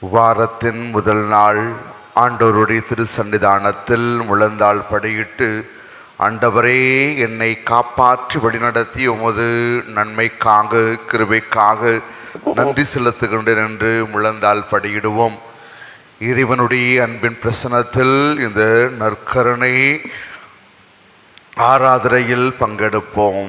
வாரத்தின் முதல் நாள் ஆண்டவருடைய திருசன்னிதானத்தில் முழந்தாள் படியிட்டு ஆண்டவரே என்னை காப்பாற்றி வழிநடத்தி உமது நன்மைக்காக கிருபைக்காக நன்றி செலுத்துகின்றேன் என்று முழந்தால் படியிடுவோம். இறைவனுடைய அன்பின் பிரசனத்தில் இந்த நற்கருணை ஆராதனையில் பங்கெடுப்போம்.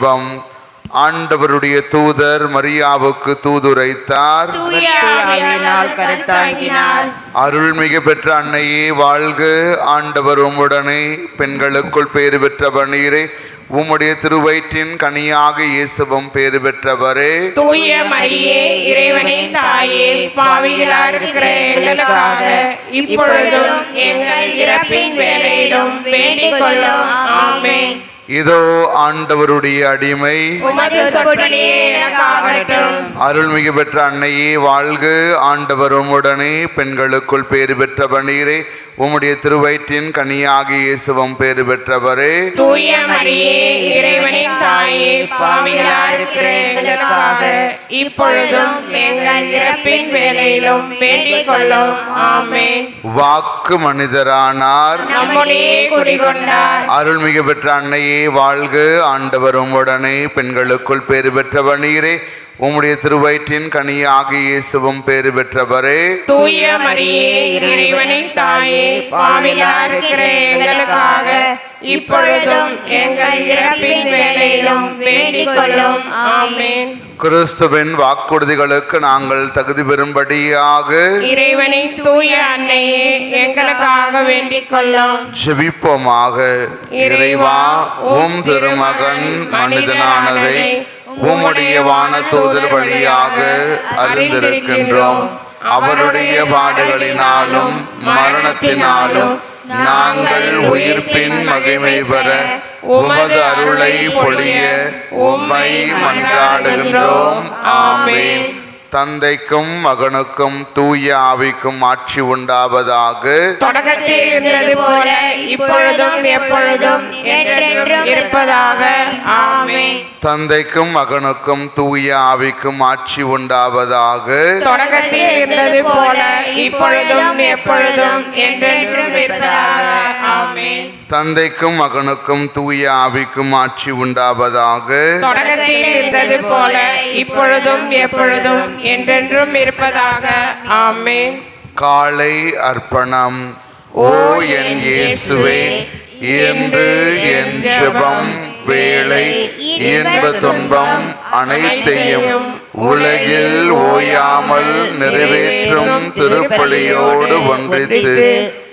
செபம் ஆண்டவருடைய தூதர் மரியாவுக்கு தூதுரைத்தார். அருள்மிகு பெற்ற அன்னையே வாழ்க. ஆண்டவர் உம்முடனே பெண்களுக்குள் பேறு பெற்றவர் நீரே. உம்முடைய திருவயிற்றின் கனியாக இயேசுவும் பேறு பெற்றவரே. தூய மரியே தாயே பாவிகளா இருக்கிற எங்களுக்காக இப்பொழுதும் எங்கள் இறப்பின் வேலையிலும் வேண்டிக் கொள்ளும். ஆமென். இதோ ஆண்டவருடைய அடிமை. அருள்மிகு பெற்ற அன்னையே வாழ்க ஆண்டவர் உம்முடனே. பெண்களுக்குள் பேறு பெற்றவர் நீரே உம்முடைய திருவயிற்றின் கனியாக இயேசுவும் பேறு பெற்றவரே. தூய மரியே இறைவனின் தாயே பாவிகளா இருக்கிற எங்களுக்காக இப்பொழுதும் எங்கள் இறப்பின் வேலையிலும் வேண்டிக் கொள்ளும். ஆமென். வாக்கு மனிதரானார். நம்முடைய குடிகொண்டார். அருள்மிகு பெற்ற அன்னையே வாழ்க. ஆண்டவர் உம்முடனே பெண்களுக்குள் பேறு பெற்றவர் நீரே உம்முடைய திருவயிற்றின் கனியாக இயேசுவும் பேறு பெற்றவரே. தூய மரியே இறைவனின் தாயே பாவிலா இருக்கிற எங்களுக்காக இப்பொழுதும் எங்கள் இறப்பின் வேலையிலும் வேண்டிக் கொள்ளும் ஆமென். கிறிஸ்துவின் வாக்குறுதிகளுக்கு நாங்கள் தகுதி பெறும்படியாக இறைவனின் தூய அன்னையே எங்களுக்காக வேண்டிக் கொள்ளும் ஜெபிப்போமாக இறைவா உம் திருமகன் மனிதனானதை உம்முடைய வானதூதர் வழியாக அறிந்திருக்கின்றோம். அவருடைய பாடுகளினாலும் மரணத்தினாலும் நாங்கள் உயிர்ப்பின் மகிமை பெற உமது அருளை பொழிய உம்மை மன்றாடுகின்றோம். ஆமேன். தந்தைக்கும் மகனுக்கும் தூய ஆவிக்கும் ஆட்சி உண்டாவதாக தொடக்கத்தில் இருந்தது போல இப்பொழுதும் எப்பொழுதும் என்றென்றும் இருப்பதாக. ஆமென். தந்தைக்கும் மகனுக்கும் தூய ஆவிக்கும் ஆட்சி உண்டாவதாக. தொடக்கத்தில் இருந்தது போல இப்பொழுதும் எப்பொழுதும் என்றென்றும் இருப்பதாக. ஆமென். தந்தைக்கும் மகனுக்கும் தூய ஆவிக்கும் ஆட்சி உண்டாவதாக. தொடக்கத்தில் இருந்தது போல இப்பொழுதும் எப்பொழுதும் என்றென்றும் இருப்பதாக. ஆமென். காலை அர்ப்பணம். ஓ என் இயேசுவே என்று என் ஜெபம் வேலை இன்ப துன்பம் அனைத்தையும் உலகில் ஓயாமல் நிறைவேற்றும் திருப்பலியோடு ஒன்றித்து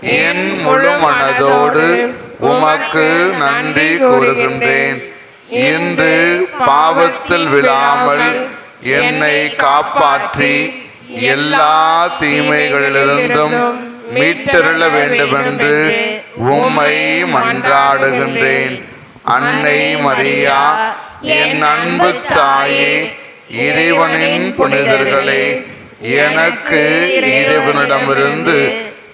என் முழு மனதோடு உமக்கு நன்றி கூறுகின்றேன். இன்று பாவத்தில் விழாமல் என்னை காப்பாற்றி எல்லா தீமைகளிலிருந்தும் மீட்டருள வேண்டுமென்று உம்மை மன்றாடுகின்றேன். அன்னை மரியா என் அன்பு தாயே இறைவனின் புனிதர்களே எனக்கு இறைவனிடமிருந்து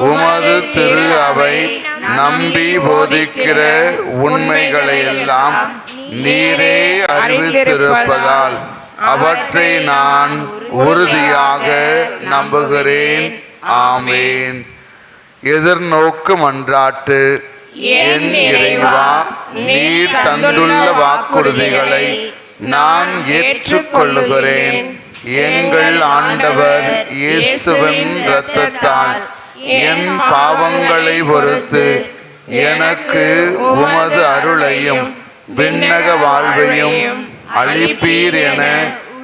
உமது திரு அவை நம்பி போதிக்கிற உண்மைகளை எல்லாம் நீரே அறிவித்திருப்பதால் அவற்றை நான் உறுதியாக நம்புகிறேன். ஆமேன். எதிர்நோக்கு மன்றாட்டு என் இறைவா நீர் தந்துள்ள வாக்குறுதிகளை நான் ஏற்றுக்கொள்ளுகிறேன். எங்கள் ஆண்டவர் இயேசுவின் இரத்தத்தால் என் பாவங்களை பொறுத்து எனக்கு உமது அருளையும் விண்ணக வாழ்வையும் அளிப்பீர் என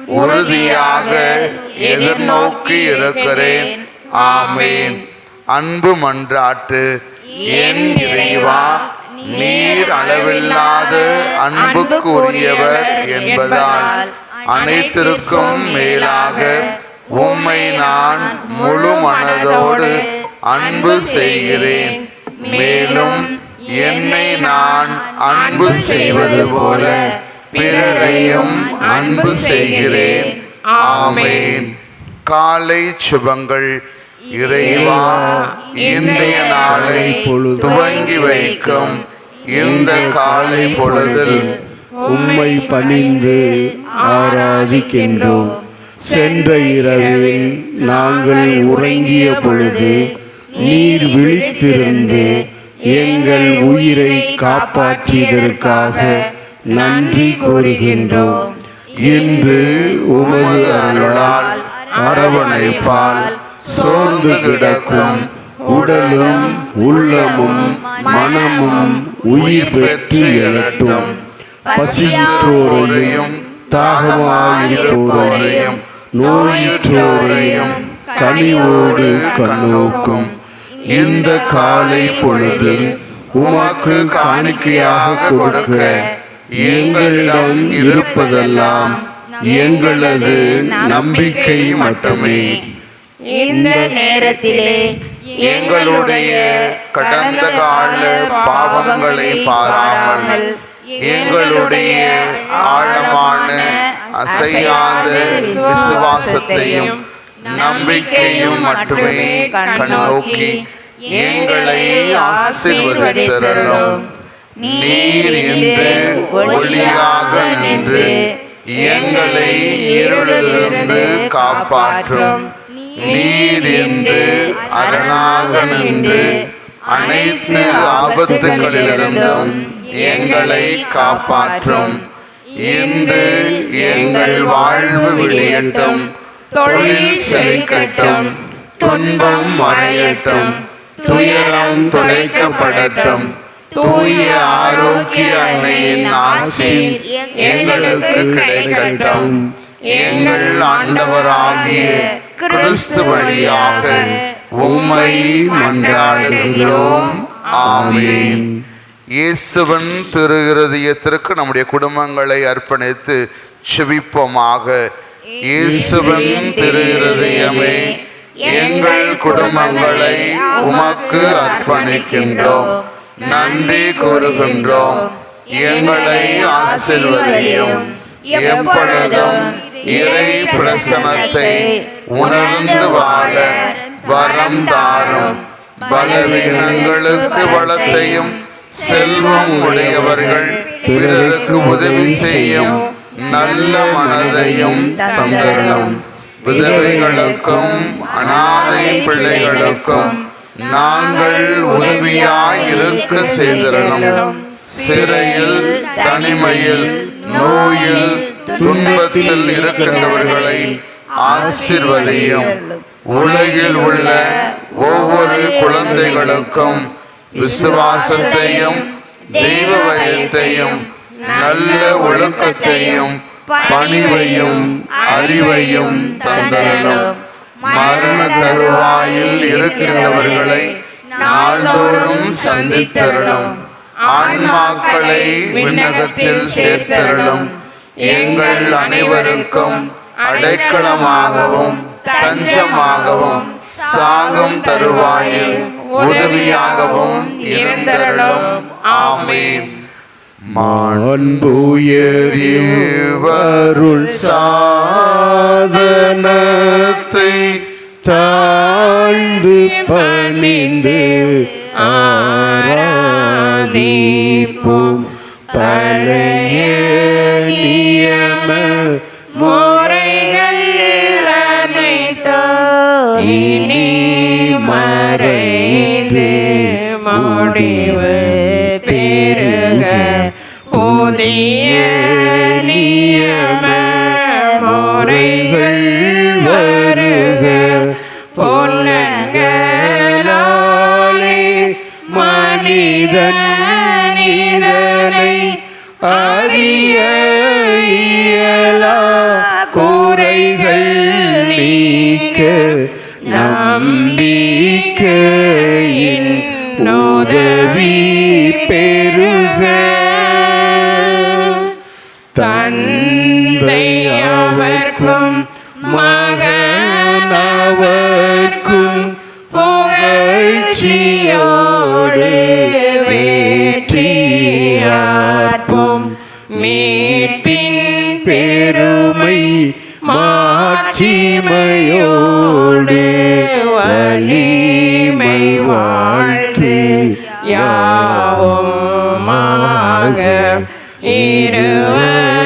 உறுதியாக எதிர்நோக்கி இருக்கிறேன். ஆமேன். அன்பு மன்றாட்டு என் இறைவா நீர் அளவில்லாத அன்புக்குரியவர் என்பதால் அனைத்திற்கும் மேலாக உம்மை நான் முழு மனதோடு அன்பு செய்கிறேன். மேலும் என்னை நான் அன்பு செய்வது போல பிறரையும் அன்பு செய்கிறேன். ஆமேன். காலை சுபங்கள் இறைவா இன்றைய நாளை துவங்கி வைக்கும். இந்த காலை பொழுதில் உம்மை பணிந்து ஆராதிக்கின்றோம். சென்ற இரவில் நாங்கள் உறங்கிய பொழுது நீர் விழித்திருந்து எங்கள் உயிரை காப்பாற்றியதற்காக நன்றி கூறுகின்றோம். இன்று உமது அருளால் அரவணைப்பால் சோர்ந்து கிடக்கும் உடலும் உள்ளமும் மனமும் உயிர் பெற்று எழட்டும். பசியுற்றோரையும் தாகமாயிற்றோரையும் நோயுற்றோரையும் கனிவோடு கண்ணோக்கும். இந்த காலை பொழுதில் உமாக்கு காணிக்கையாக கொடுக்க எங்களிடம் இருப்பதெல்லாம் எங்களது நம்பிக்கை மட்டுமே. இந்த நேரத்திலே எங்களுடைய கடந்த கால பாவங்களை பாராமல் எங்களுடைய ஆழமான அசையாத விசுவாசத்தையும் நம்பிக்கையும் மட்டுமே கண்ணோக்கி எங்களை ஆசீர்வதித்தரலும் நீர் என்று ஒளியாக நின்று எங்களை இருளிலிருந்து காப்பாற்றும். நீர் என்று அரணாக நின்று அனைத்து ஆபத்துகளிலிருந்தும் எங்களை காப்பாற்றும். இன்று எங்கள் வாழ்வு விளையட்டும் தொழில் செழிக்கட்டும் துன்பம் மறையட்டும் துயரம் துடைக்கப்படட்டும் தூய ஆரோக்கிய அன்னையின் ஆசி எங்களுக்கு கிடைக்கட்டும். எங்கள் ஆண்டவராகிய கிறிஸ்து வழியாக உம்மை மன்றாடுகிறோம். ஆமீன். இயேசுவன் திருகிருதியத்திற்கு நம்முடைய குடும்பங்களை அர்ப்பணித்து செவிப்போமாக இயேசுவின் திரு இருதயமே எங்கள் குடும்பங்களை உமக்கு அர்ப்பணிக்கின்றோம். நன்றி கூறுகின்றோம். எங்களை ஆசிர்வதையும். எப்பொழுதும் இறை பிரசனத்தை உணர்ந்து வாழ வரம் தாரும். பலவீனங்களுக்கு வளத்தையும் செல்வம் உடையவர்கள் பிறருக்கு உதவி செய்யும். நல்ல மனதையும் தந்தருளும். விதவைகளுக்கும் அனாதை பிள்ளைகளுக்கும் நாங்கள் உதவியாய் இருக்க செய்திடலும் சிறையில் தனிமையில் நோயில் துன்பத்தில் இருக்கின்றவர்களை ஆசிர்வதியும். உலகில் உள்ள ஒவ்வொரு குழந்தைகளுக்கும் விசுவாசத்தையும் தெய்வ பயத்தையும் நல்ல ஒழுக்கத்தையும் பணிவையும் அறிவையும் தந்தரலும் மரண தருவாயில் இருக்கின்றவர்களை நாள்தோறும் சந்தித்தருளும் ஆன்மாக்களை விண்ணகத்தில் சேர்த்தருளும் எங்கள் அனைவருக்கும் அடைக்கலமாகவும் தஞ்சமாகவும் சாகம் தருவாயில் உதவியாகவும் இருந்தருளும் ஆமேன். மாண்புயரிவருள் சாதனத்தை தாழ்ந்து பணிந்து ஆராதிப்போம். பழைய நியமன் மாட்சிமையோடு வலிமை வாழ்த்து யாவுமாக இருவர்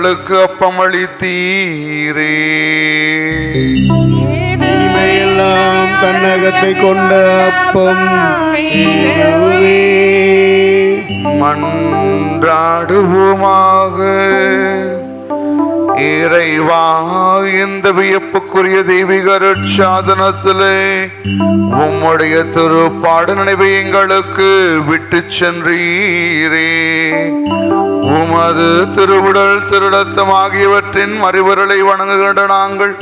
வானன்றவர்களுக்கு அப்பம் அளித்தீரே இவையெல்லாம் தன்னகத்தை கொண்ட அப்பம் மன்றாடுவோமாக. இறைவா இந்த வியப்புக்குரிய தெய்வீக சாதனத்திலே உம்முடைய திருப்பாடு நினைவை எங்களுக்கு விட்டு சென்றீரே. உமது திருவுடல் திருடத்தம் ஆகியவற்றின் மறுவர்களை வணங்குகின்ற நாங்கள்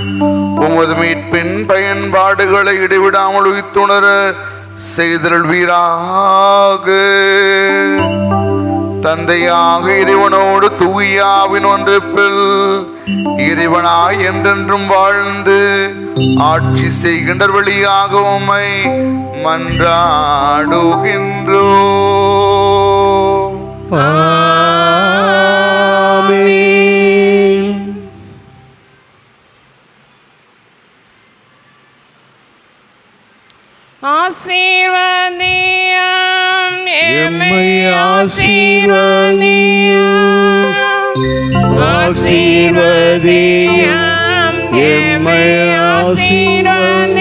உமது மீட்பின் பயன்பாடுகளை இடைவிடாமல் உயிர்த்துணர வீராக தந்தையாக இறைவனோடு தூயாவின் ஒன்றிப்பில் இறைவனாய் என்றென்றும் வாழ்ந்து ஆட்சி செய்கின்ற வழியாக உம்மை மன்றாடுகின்றோ ஆசீர்வதியம் எம்மை ஆசீர்வதியும் ஆசீர்வதியும் எம்மை ஆசீர்வதியும்.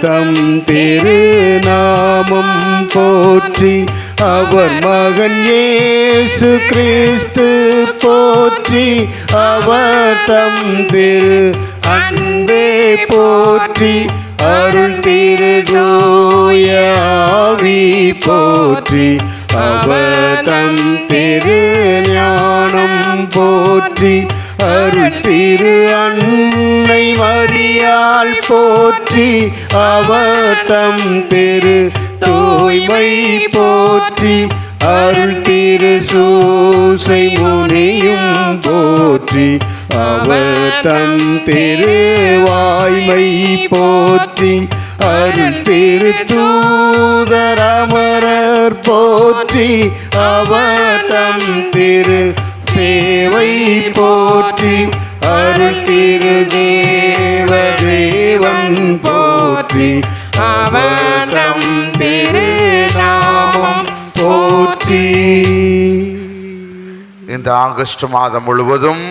தம் திருநாமம் போற்றி அவர் மகன் ஏசு கிறிஸ்து போற்றி அவர் தம் திரு அன்பே போற்றி அருள் திரு தூய போற்றி அவர் தம் திரு ஞானம் போற்றி அருள் திரு அன்பு அன்னை மரியாள் போற்றி அவர் திரு தூய்மை போற்றி அருள் திரு சூசை முனியும் போற்றி அவர் தம் திரு வாய்மை போற்றி அருள் திரு தூதரமரர் போற்றி அவர் திரு சேவை போற்றி அருள் போற்றி அவனம் திருநாமம் போற்றி. இந்த ஆகஸ்ட் மாதம் முழுவதும்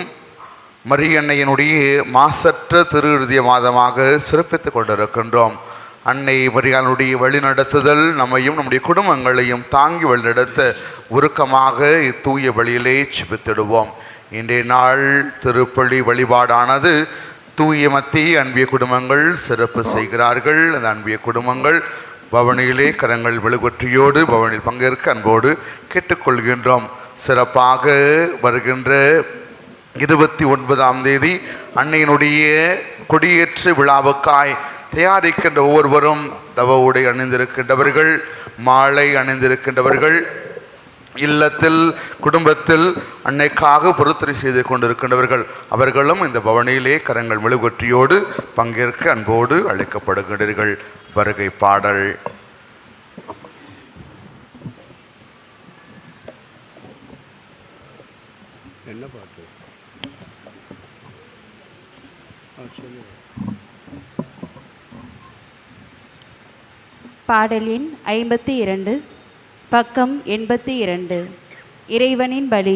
மரியன்னையினுடைய மாசற்ற திரு மாதமாக சிறப்பித்துக் கொண்டிருக்கின்றோம். அன்னை மரியாளுடைய வழிநடத்துதல் நம்மையும் நம்முடைய குடும்பங்களையும் தாங்கி வழிநடத்த உருக்கமாக இத்தூய வழியிலே சிபித்திடுவோம் இன்றைய நாள் திருப்பள்ளி வழிபாடானது தூய மத்திய அன்பிய குடும்பங்கள் சிறப்பு செய்கிறார்கள். அந்த அன்பிய குடும்பங்கள் பவனியிலே கரங்கள் விழுவற்றியோடு பவனில் பங்கேற்க அன்போடு கேட்டுக்கொள்கின்றோம். சிறப்பாக வருகின்ற இருபத்தி ஒன்பதாம் தேதி அன்னையினுடைய கொடியேற்று விழாவுக்காய் தயாரிக்கின்ற ஒவ்வொருவரும் தவ உடை அணிந்திருக்கின்றவர்கள் மாலை அணிந்திருக்கின்றவர்கள் இல்லத்தில் குடும்பத்தில் அன்னைக்காக பொருத்தரை செய்து கொண்டிருக்கின்றவர்கள் அவர்களும் இந்த பவனியிலே கரங்கள் மெழுகுற்றியோடு பங்கேற்க அன்போடு அழைக்கப்படுகின்றீர்கள். வருகை பாடல். என்ன பாட்டு? பாடல் எண் ஐம்பத்தி இரண்டு. பக்கம் எண்பத்தி இரண்டு. இறைவனின் பலி.